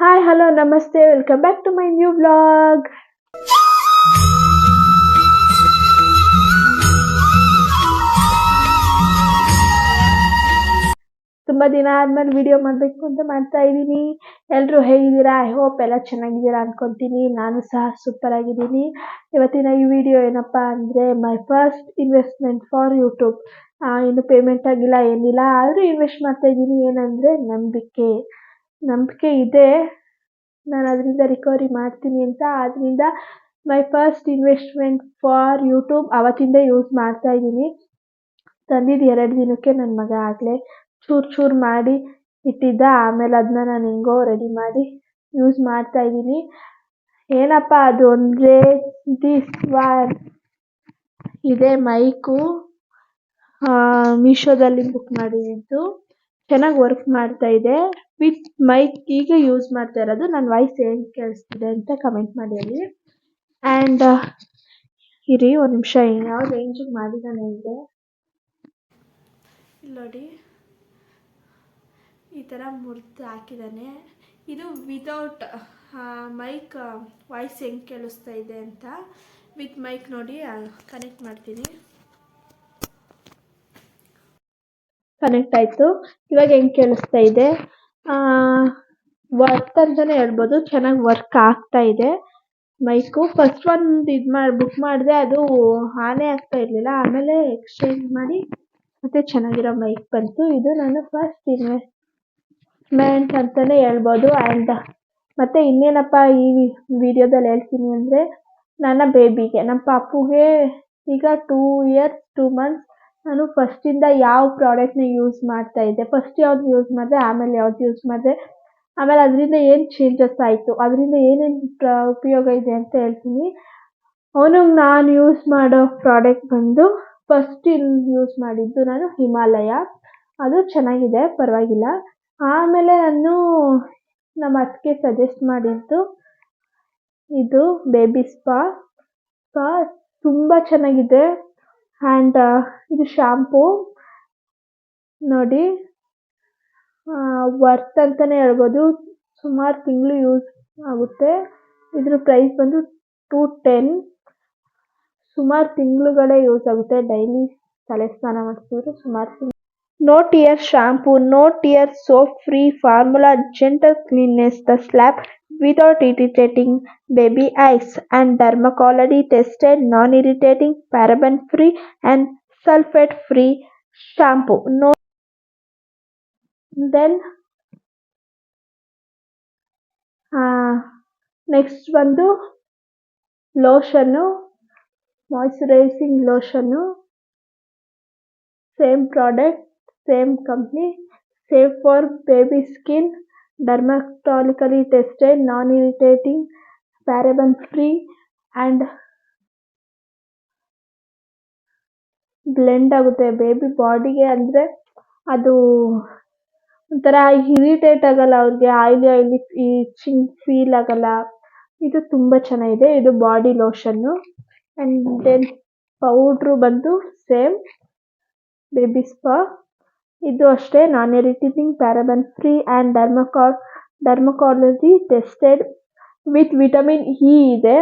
Hi hello namaste welcome back to my new blog ತುಂಬ ದಿನ ಆದ್ಮೇಲೆ ವಿಡಿಯೋ ಮಾಡಬೇಕು ಅಂತ ಮಾಡ್ತಾ ಇದ್ದೀನಿ. ಎಲ್ಲರೂ ಹೇಗಿದ್ದೀರಾ? ಐ ಹೋಪ್ ಎಲ್ಲ ಚೆನ್ನಾಗಿದ್ದೀರಾ ಅನ್ಕೊಂತೀನಿ. ನಾನು ಸಹ ಸೂಪರ್ ಆಗಿದ್ದೀನಿ. ಇವತ್ತಿನ ಈ ವಿಡಿಯೋ ಏನಪ್ಪ ಅಂದರೆ my first investment for YouTube ಇನ್ನು ಪೇಮೆಂಟ್ ಆಗಿಲ್ಲ, ಏನಿಲ್ಲ. ಆದರೂ ಇನ್ವೆಸ್ಟ್ ಮಾಡ್ತಾ ಇದ್ದೀನಿ. ಏನಂದರೆ, ನಂಬಿಕೆ. ನಂಬಿಕೆ ಇದೆ. ನಾನು ಅದರಿಂದ ರಿಕವರಿ ಮಾಡ್ತೀನಿ ಅಂತ. ಆದ್ದರಿಂದ my first investment for YouTube ಅವತ್ತಿಂದ ಯೂಸ್ ಮಾಡ್ತಾ ಇದ್ದೀನಿ. ತಂದಿದ್ದು ಎರಡು ದಿನಕ್ಕೆ ನನ್ನ ಮಗ ಆಗಲೇ ಚೂರು ಚೂರು ಮಾಡಿ ಇಟ್ಟಿದ್ದ. ಆಮೇಲೆ ಅದನ್ನ ನಾನು ಹೆಂಗೋ ರೆಡಿ ಮಾಡಿ ಯೂಸ್ ಮಾಡ್ತಾ ಇದ್ದೀನಿ. ಏನಪ್ಪ ಅದು ಅಂದರೆ ದಿಸ್ ವಾರ್ ಇದೆ ಮೈಕು. ಮೀಶೋದಲ್ಲಿ ಬುಕ್ ಮಾಡಿದ್ದು. ಚೆನ್ನಾಗಿ ವರ್ಕ್ ಮಾಡ್ತಾ ಇದೆ. ವಿತ್ ಮೈಕ್ ಈಗ ಯೂಸ್ ಮಾಡ್ತಾ ಇರೋದು. ನನ್ನ ವಾಯ್ಸ್ ಹೆಂಗೆ ಕೇಳಿಸ್ತಿದೆ ಅಂತ ಕಮೆಂಟ್ ಮಾಡಿ ಹೇಳಿ ಆ್ಯಂಡ್ ಇರಿ ಒಂದು ನಿಮಿಷ ಯಾವ ರೇಂಜಿಗೆ ಮಾಡಿದ್ದಾನೆ ಇದೆ ಇಲ್ಲಿ ನೋಡಿ. ಈ ಥರ ಮುರಿದು ಹಾಕಿದ್ದಾನೆ ಇದು ವಿತೌಟ್ ಮೈಕ್ ವಾಯ್ಸ್ ಹೆಂಗೆ ಕೇಳಿಸ್ತಾ ಇದೆ ಅಂತ. ವಿತ್ ಮೈಕ್ ನೋಡಿ ಕನೆಕ್ಟ್ ಮಾಡ್ತೀನಿ. ಕನೆಕ್ಟ್ ಆಯಿತು. ಇವಾಗ ಹೆಂಗೆ ಕೇಳಿಸ್ತಾ ಇದೆ? ವರ್ಕ್ ಅಂತಲೇ ಹೇಳ್ಬೋದು. ಚೆನ್ನಾಗಿ ವರ್ಕ್ ಆಗ್ತಾ ಇದೆ. ಮೈಕು ಫಸ್ಟ್ ಒಂದು ಇದು ಮಾಡಿ ಬುಕ್ ಮಾಡಿದೆ ಅದು ಆನೇ ಆಗ್ತಾ ಇರಲಿಲ್ಲ. ಆಮೇಲೆ ಎಕ್ಸ್ಚೇಂಜ್ ಮಾಡಿ ಮತ್ತೆ ಚೆನ್ನಾಗಿರೋ ಮೈಕ್ ಬಂತು. ಇದು ನಾನು ಫಸ್ಟ್ ಇನ್ವೆಸ್ಟ್ಮೆಂಟ್ ಅಂತಲೇ ಹೇಳ್ಬೋದು. ಆ್ಯಂಡ್ ಮತ್ತು ಇನ್ನೇನಪ್ಪ ಈ ವಿಡಿಯೋದಲ್ಲಿ ಹೇಳ್ತೀನಿ ಅಂದರೆ, ನನ್ನ ಬೇಬಿಗೆ ನಮ್ಮ ಪಾಪುಗೆ ಈಗ ಟೂ ಇಯರ್ಸ್ ಟೂ ಮಂತ್ಸ್ ನಾನು ಫಸ್ಟಿಂದ ಯಾವ ಪ್ರಾಡಕ್ಟ್ನ ಯೂಸ್ ಮಾಡ್ತಾ ಇದ್ದೆ. ಫಸ್ಟ್ ಯಾವ್ದು ಯೂಸ್ ಮಾಡಿದೆ, ಆಮೇಲೆ ಯಾವ್ದು ಯೂಸ್ ಮಾಡಿದೆ. ಆಮೇಲೆ ಅದರಿಂದ ಏನು ಚೇಂಜಸ್ ಆಯಿತು, ಅದರಿಂದ ಏನೇನು ಪ್ರ, ಉಪಯೋಗ ಇದೆ ಅಂತ ಹೇಳ್ತೀನಿ. ಅವನಿಗೆ ನಾನು ಯೂಸ್ ಮಾಡೋ ಪ್ರಾಡಕ್ಟ್ ಬಂದು ಫಸ್ಟ್ ಯೂಸ್ ಮಾಡಿದ್ದು ನಾನು ಹಿಮಾಲಯ. ಅದು ಚೆನ್ನಾಗಿದೆ, ಪರವಾಗಿಲ್ಲ. ಆಮೇಲೆ ನಾನು ನಮ್ಮ ಅತ್ತಿಗೆ ಸಜೆಸ್ಟ್ ಮಾಡಿದ್ದು, ಇದು ಬೇಬಿ ಸ್ಪಾ ಸ್ಪಾ ತುಂಬ ಚೆನ್ನಾಗಿದೆ. ಆ್ಯಂಡ್ ಇದು ಶಾಂಪೂ ನೋಡಿ ವರ್ತ್ ಅಂತಾನೆ ಹೇಳ್ಬೋದು. ಸುಮಾರು ತಿಂಗಳು ಯೂಸ್ ಆಗುತ್ತೆ. ಇದರ ಪ್ರೈಸ್ ಬಂದು ಟೂ ಟೆನ್ ಸುಮಾರು ತಿಂಗಳುಗಳೇ ಯೂಸ್ ಆಗುತ್ತೆ. ಡೈಲಿ ತಲೆ ಸ್ನಾನ ಮಾಡಿಸಿದ್ರೆ ಸುಮಾರು no tear shampoo no tear soap free formula gentle cleanses the slab without irritating baby eyes and dermatology tested non-irritating paraben free and sulfate free shampoo no then next ಬಂದು lotion moisturising lotion same product same company safe for baby skin Dermatologically tested non irritating free and blend ಆಗುತ್ತೆ. Baby ಬಾಡಿಗೆ ಅಂದರೆ ಅದು ಒಂಥರ irritate ಆಗಲ್ಲ ಅವ್ರಿಗೆ. Oily oily itching feel ಆಗಲ್ಲ. ಇದು ತುಂಬ ಚೆನ್ನಾಗಿದೆ. ಇದು body lotion and then powder ಬಂದು ಸೇಮ್ ಬೇಬಿ ಸ್ಪಾ ಇದು ಅಷ್ಟೇ. Non irritating paraben free and derma dermatology tested with vitamin E ಇದೆ.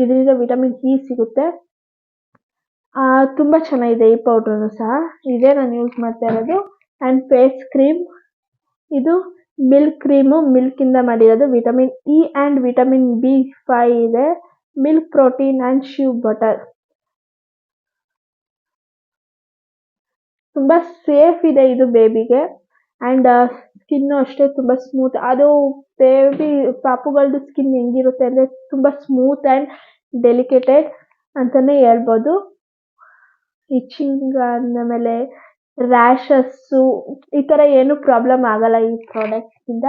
ಇದರಿಂದ ವಿಟಮಿನ್ ಇ ಸಿಗುತ್ತೆ. ತುಂಬ ಚೆನ್ನಾಗಿದೆ ಈ ಪೌಡರ್ ಸಹ. ಇದೇ, ನಾನು ಯೂಸ್ ಮಾಡ್ತಾ ಇರೋದು. ಆ್ಯಂಡ್ ಫೇಸ್ ಕ್ರೀಮ್ ಇದು ಮಿಲ್ಕ್ ಕ್ರೀಮು ಮಿಲ್ಕಿಂದ ಮಾಡಿರೋದು. Vitamin E and vitamin B five ಇದೆ. Milk protein and shea butter ತುಂಬ ಸೇಫ್ ಇದೆ ಇದು ಬೇಬಿಗೆ ಆ್ಯಂಡ್ ಸ್ಕಿನ್ನು ಅಷ್ಟೇ ತುಂಬ ಸ್ಮೂತ್ ಅದು ಬೇಬಿ ಪಾಪುಗಳದ್ದು ಸ್ಕಿನ್ ಹೆಂಗಿರುತ್ತೆ ಅಂದರೆ ತುಂಬ ಸ್ಮೂತ್ ಆ್ಯಂಡ್ ಡೆಲಿಕೇಟೆಡ್ ಅಂತಲೇ ಹೇಳ್ಬೋದು. ಇಚಿಂಗ್ ಆಮೇಲೆ ರ್ಯಾಷಸ್ಸು ಈ ಥರ ಏನೂ ಪ್ರಾಬ್ಲಮ್ ಆಗಲ್ಲ ಈ ಪ್ರಾಡಕ್ಟಿಂದ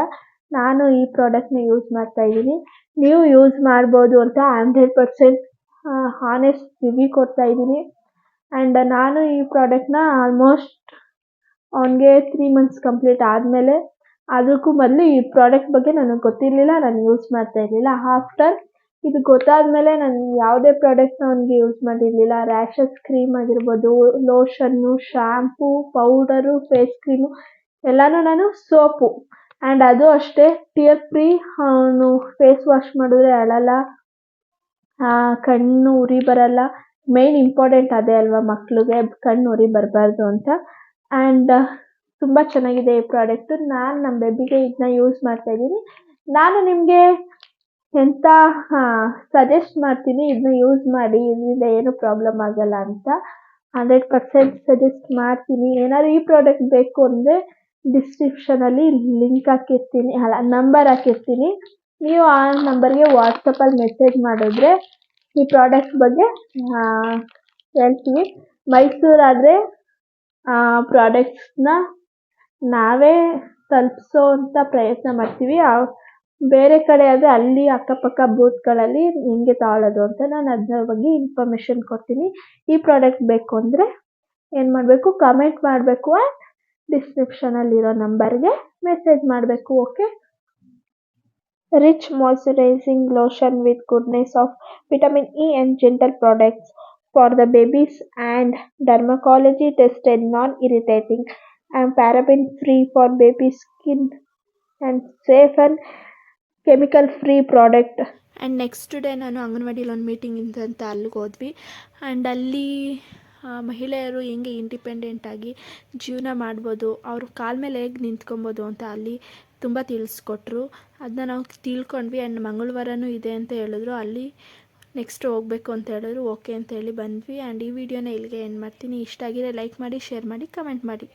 ನಾನು ಈ ಪ್ರಾಡಕ್ಟ್ನ ಯೂಸ್ ಮಾಡ್ತಾ ಇದ್ದೀನಿ. ನೀವು ಯೂಸ್ ಮಾಡ್ಬೋದು ಅಂತ ಹಂಡ್ರೆಡ್ ಪರ್ಸೆಂಟ್ ಹಾನೆಸ್ಟ್ ರಿವ್ಯೂ ಕೊಡ್ತಾ ಇದ್ದೀನಿ. ಆ್ಯಂಡ್ ನಾನು ಈ ಪ್ರಾಡಕ್ಟ್ನ ಆಲ್ಮೋಸ್ಟ್ ಅವನಿಗೆ ತ್ರೀ ಮಂತ್ಸ್ ಕಂಪ್ಲೀಟ್ ಆದಮೇಲೆ ಅದಕ್ಕೂ ಮೊದಲು ಈ ಪ್ರಾಡಕ್ಟ್ ಬಗ್ಗೆ ನನಗೆ ಗೊತ್ತಿರಲಿಲ್ಲ, ನಾನು ಯೂಸ್ ಮಾಡ್ತಾ ಇರಲಿಲ್ಲ. ಆಫ್ಟರ್ ಇದು ಗೊತ್ತಾದಮೇಲೆ ನಾನು ಯಾವುದೇ ಪ್ರಾಡಕ್ಟ್ನ ಅವನಿಗೆ ಯೂಸ್ ಮಾಡಿರಲಿಲ್ಲ. ರ್ಯಾಷಸ್ ಕ್ರೀಮ್ ಆಗಿರ್ಬೋದು lotion shampoo powder face cream ಎಲ್ಲನೂ ನಾನು ಸೋಪು ಆ್ಯಂಡ್ ಅದು ಅಷ್ಟೇ ಟಿಯರ್ ಫ್ರೀ ಅವನು ಫೇಸ್ ವಾಶ್ ಮಾಡಿದ್ರೆ ಅಳಲ್ಲ. ಕಣ್ಣು ಉರಿ ಬರಲ್ಲ. ಮೇನ್ ಇಂಪಾರ್ಟೆಂಟ್ ಅದೇ ಅಲ್ವಾ ಮಕ್ಕಳಿಗೆ ಕಣ್ಣು ಉರಿ ಬರಬಾರ್ದು ಅಂತ. ಆ್ಯಂಡ್ ತುಂಬ ಚೆನ್ನಾಗಿದೆ ಈ ಪ್ರಾಡಕ್ಟು ನಾನು ನಮ್ಮ ಬೇಬಿಗೆ ಇದನ್ನ ಯೂಸ್ ಮಾಡ್ತಾ ಇದ್ದೀನಿ. ನಾನು ನಿಮಗೆ ಎಂತ ಸಜೆಸ್ಟ್ ಮಾಡ್ತೀನಿ. ಇದನ್ನ ಯೂಸ್ ಮಾಡಿ, ಇದರಿಂದ ಏನು ಪ್ರಾಬ್ಲಮ್ ಆಗಲ್ಲ ಅಂತ. ಹಂಡ್ರೆಡ್ ಪರ್ಸೆಂಟ್ ಸಜೆಸ್ಟ್ ಮಾಡ್ತೀನಿ. ಏನಾದ್ರು ಈ ಪ್ರಾಡಕ್ಟ್ ಬೇಕು ಅಂದರೆ ಡಿಸ್ಕ್ರಿಪ್ಷನಲ್ಲಿ ಲಿಂಕ್ ಹಾಕಿರ್ತೀನಿ. ಅಲ್ಲ ನಂಬರ್ ಹಾಕಿರ್ತೀನಿ. ನೀವು ಆ ನಂಬರ್ಗೆ ವಾಟ್ಸಪ್ಪಲ್ಲಿ ಮೆಸೇಜ್ ಮಾಡಿದ್ರೆ ಈ ಪ್ರಾಡಕ್ಟ್ ಬಗ್ಗೆ ಹೇಳ್ತೀವಿ ಮೈಸೂರಾದರೆ ಪ್ರಾಡಕ್ಟ್ಸ್ನ ನಾವೇ ತಲುಪಿಸೋವಂಥ ಪ್ರಯತ್ನ ಮಾಡ್ತೀವಿ. ಬೇರೆ ಕಡೆ ಆದರೆ ಅಲ್ಲಿ ಅಕ್ಕಪಕ್ಕ ಬೂತ್ಗಳಲ್ಲಿ ಹೆಂಗೆ ತಗೊಳ್ಳೋದು ಅಂತ ನಾನು ಅದರ ಬಗ್ಗೆ ಇನ್ಫಾರ್ಮೇಷನ್ ಕೊಡ್ತೀನಿ. ಈ ಪ್ರಾಡಕ್ಟ್ ಬೇಕು ಅಂದರೆ ಏನು ಮಾಡಬೇಕು? ಕಮೆಂಟ್ ಮಾಡಬೇಕು ಆ್ಯಂಡ್ ಡಿಸ್ಕ್ರಿಪ್ಷನಲ್ಲಿರೋ ನಂಬರ್ಗೆ ಮೆಸೇಜ್ ಮಾಡಬೇಕು okay rich moisturizing lotion with goodness of vitamin E and gentle products for the babies and dermatology tested non-irritating and paraben free for baby skin and safe and chemical free product and next day ನಾನು ಅಂಗನವಾಡಿಲಿ ಒಂದು meeting ಇದ್ದಂತೆ ಅಲ್ಲಿಗೆ ಹೋದ್ವಿ and ಅಲ್ಲಿ ಆ, ಮಹಿಳೆಯರು ಹೆಂಗೆ ಇಂಡಿಪೆಂಡೆಂಟಾಗಿ ಜೀವನ ಮಾಡ್ಬೋದು, ಅವ್ರ ಕಾಲ ಮೇಲೆ ಹೇಗೆ ನಿಂತ್ಕೊಬೋದು ಅಂತ ಅಲ್ಲಿ ತುಂಬ ತಿಳಿಸ್ಕೊಟ್ರು. ಅದನ್ನ ನಾವು ತಿಳ್ಕೊಂಡ್ವಿ ಆ್ಯಂಡ್ ಮಂಗಳವಾರನೂ ಇದೆ ಅಂತ ಹೇಳಿದ್ರು. ಅಲ್ಲಿ ನೆಕ್ಸ್ಟ್ ಹೋಗಬೇಕು ಅಂತ ಹೇಳಿದ್ರು. ಓಕೆ ಅಂತ ಹೇಳಿ ಬಂದ್ವಿ. ಆ್ಯಂಡ್ ಈ ವಿಡಿಯೋನ ಇಲ್ಲಿಗೆ ಏನು ಮಾಡ್ತೀನಿ. ಇಷ್ಟ ಆಗಿದೆ ಲೈಕ್ ಮಾಡಿ ಶೇರ್ ಮಾಡಿ ಕಮೆಂಟ್ ಮಾಡಿ.